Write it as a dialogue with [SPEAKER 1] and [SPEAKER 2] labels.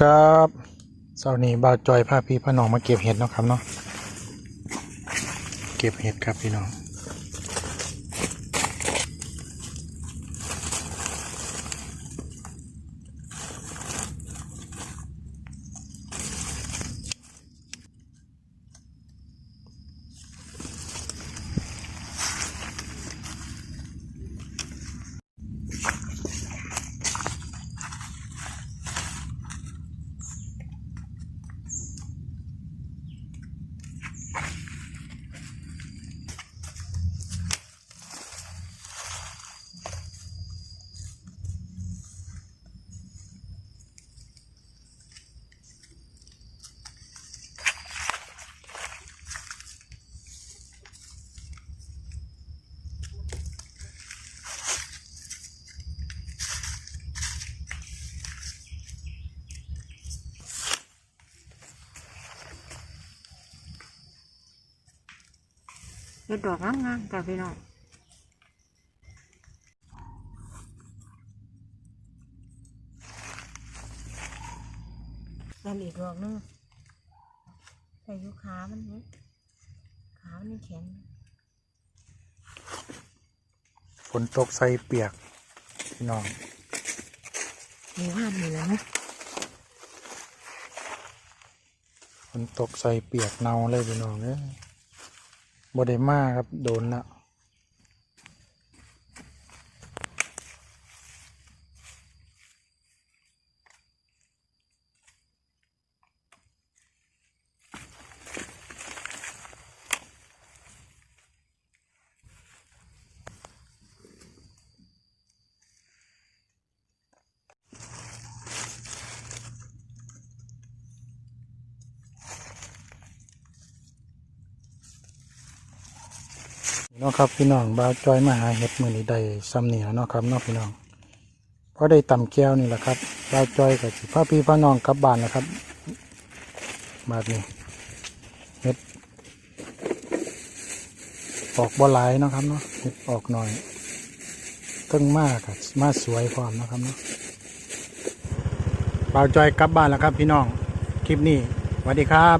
[SPEAKER 1] ครับเสาร์นี้บ่าวจอยพาพี่พาน้องมาเก็บเห็ดเนาะครับเนาะ เก็บเห็ดครับพี่น้อง
[SPEAKER 2] เฮ็ดดอกงามๆจ้ะพี่น้องแล้วอีกดอกหนึงใส่อยุขามันนี่ขามันนี่แข็ง
[SPEAKER 1] ฝนตกใส่เปียก พี่น้อง
[SPEAKER 2] มีว่านนี่แหล้วนะ
[SPEAKER 1] ฝนตกใส่เปียกเนาเลยพี่น้องเนี่ย บ่ได้มาครับ โดนแล้ว เนาะครับพี่น้องบาวจอยมาหาเห็ดมือนี้ได้ซ้ำเหนียเนาะครับเนาะพี่น้องเพอได้ต่ำแก้วนี่แหละครับบาวจอยกับสิพาพี่พาน้องกลับบ้านแล้วครับบาดนี้เห็ดออกบ่หลายเนาะครับเนาะเห็ดออกหน่อยเพิ่งมากครับมาสวยพร้อมนะครับเนาะบาวจอยกลับบ้านแล้วครับพี่น้องคลิปนี้สวัสดีครับ